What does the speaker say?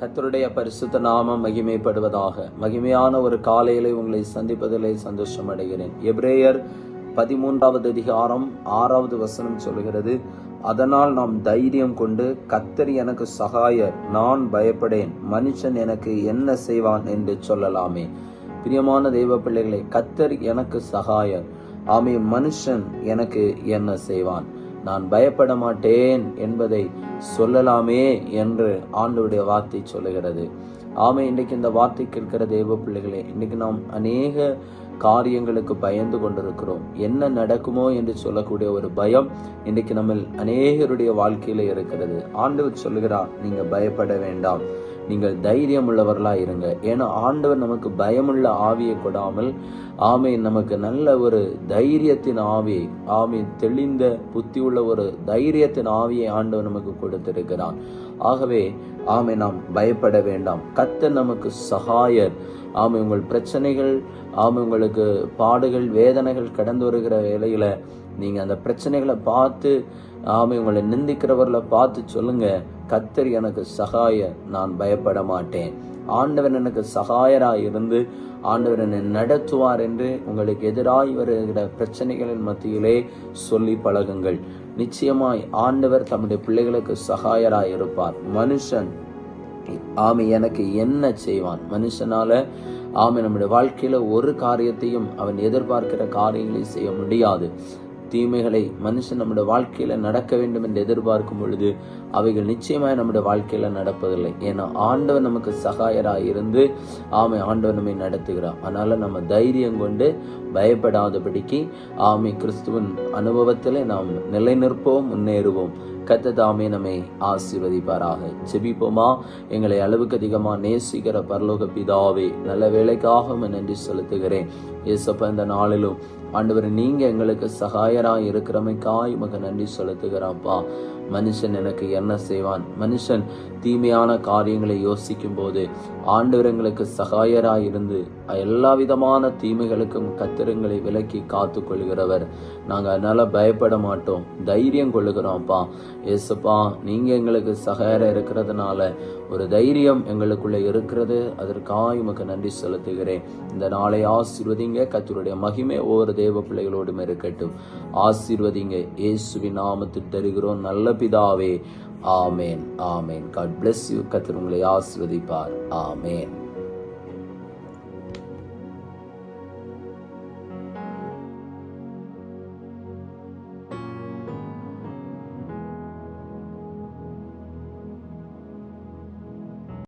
கத்தருடைய பரிசுத்த நாமம் மகிமைப்படுவதாக. மகிமையான ஒரு காலையிலே உங்களை சந்திப்பதிலே சந்தோஷம் அடைகிறேன். எப்ரேயர் பதிமூன்றாவது அதிகாரம் ஆறாவது வசனம் சொல்கிறது அதனால் நாம் தைரியம் கொண்டு கத்தர் எனக்கு சகாயர் நான் பயப்படேன். மனுஷன் எனக்கு என்ன செய்வான் என்று சொல்லலாமே. பிரியமான தெய்வ பிள்ளைகளை கத்தர் எனக்கு சகாயர் ஆமே மனுஷன் எனக்கு என்ன செய்வான்? நான் பயப்பட மாட்டேன் என்பதை சொல்லலாமே என்று ஆண்டவருடைய வார்த்தை சொல்லுகிறது. ஆமை இன்றைக்கு இந்த வார்த்தை கேட்கிற தெய்வ பிள்ளைகளே இன்னைக்கு நாம் அநேக காரியங்களுக்கு பயந்து கொண்டிருக்கிறோம். என்ன நடக்குமோ என்று சொல்லக்கூடிய ஒரு பயம் இன்றைக்கு நம்ம அநேகருடைய வாழ்க்கையில இருக்கிறது. ஆண்டவர் சொல்லுகிறார் நீங்க பயப்பட வேண்டாம். நீங்கள் தைரியம் உள்ளவர்களாக இருங்க. ஏன்னா ஆண்டவர் நமக்கு பயமுள்ள ஆவியை கொடாமல் ஆமை நமக்கு நல்ல ஒரு தைரியத்தின் ஆவியை ஆமை தெளிந்த புத்தி உள்ள ஒரு தைரியத்தின் ஆவியை ஆண்டவர் நமக்கு கொடுத்திருக்கிறான் ஆகவே ஆமை நாம் பயப்பட வேண்டாம். கத்த நமக்கு சகாயர். ஆமை உங்கள் பிரச்சனைகள் ஆமை உங்களுக்கு பாடுகள் வேதனைகள் கடந்து வருகிற வேலையில் நீங்கள் அந்த பிரச்சனைகளை பார்த்து ஆமை உங்களை நிந்திக்கிறவர்களை பார்த்து சொல்லுங்கள் கத்தர் எனக்கு சகாய நான் பயப்பட மாட்டேன். ஆண்டவர் எனக்கு சகாயராக இருந்து ஆண்டவர் என்னை நடத்துவார் என்று உங்களுக்கு எதிராய் வருகிற பிரச்சனைகளின் மத்தியிலே சொல்லி பழகுங்கள். நிச்சயமாய் ஆண்டவர் தம்முடைய பிள்ளைகளுக்கு சகாயராக இருப்பார். மனுஷன் ஆமை எனக்கு என்ன செய்வான்? மனுஷனால ஆமை நம்முடைய வாழ்க்கையில ஒரு காரியத்தையும் அவன் எதிர்பார்க்கிற காரியங்களை செய்ய முடியாது. தீமைகளை மனுஷன் நம்முடைய வாழ்க்கையில நடக்க வேண்டும் என்று எதிர்பார்க்கும் பொழுது அவைகள் நிச்சயமாய் நம்முடைய வாழ்க்கையில நடப்பதில்லை. ஏன்னா ஆண்டவர் நமக்கு சகாயராக இருந்து ஆமை ஆண்டவர் நம்மை நடத்துகிறார். அதனால நம்ம தைரியம் கொண்டு பயப்படாதபடிக்கு ஆமை கிறிஸ்துவின் அனுபவத்திலே நாம் நிலைநிற்போம் முன்னேறுவோம். கத்ததாமே நம்மை ஆசீர்வதிப்பாராக. ஜெபிப்போமா? எங்களை அளவுக்கு அதிகமா நேசிக்கிற பரலோக பிதாவே நல்ல வேலைக்காக நன்றி செலுத்துகிறேன். ஏசப்ப இந்த நாளிலும் ஆண்டவர் நீங்க எங்களுக்கு சகாயராக இருக்கிறமைக்காய் உமக்கு நன்றி செலுத்துகிறாப்பா. மனுஷன் எனக்கு என்ன செய்வான்? மனுஷன் தீமையான காரியங்களை யோசிக்கும் போது ஆண்டவர் எங்களுக்கு சகாயராய் இருந்து எல்லா விதமான தீமைகளுக்கும் கத்திரங்களை விலக்கி காத்து கொள்கிறவர். நாங்க அதனால பயப்பட மாட்டோம். தைரியம் கொள்ளுகிறோம்ப்பா. ஏசுப்பா நீங்க எங்களுக்கு சகாயரா இருக்கிறதுனால ஒரு தைரியம் எங்களுக்குள்ள இருக்கிறது. அதற்காக உமக்கு நன்றி செலுத்துகிறேன். இந்த நாளை ஆசீர்வதிங்க. கத்தருடைய மகிமை ஒவ்வொரு தேவ பிள்ளைகளோடும் இருக்கட்டும். ஆசீர்வதிங்க. இயேசுவின் நாமத்தில் தருகிறோம். நல்ல பிதாவே. ஆமேன். ஆமேன். காட் பிளஸ் யூ கத்தர் உங்களை ஆசிர்வதிப்பார். ஆமேன்.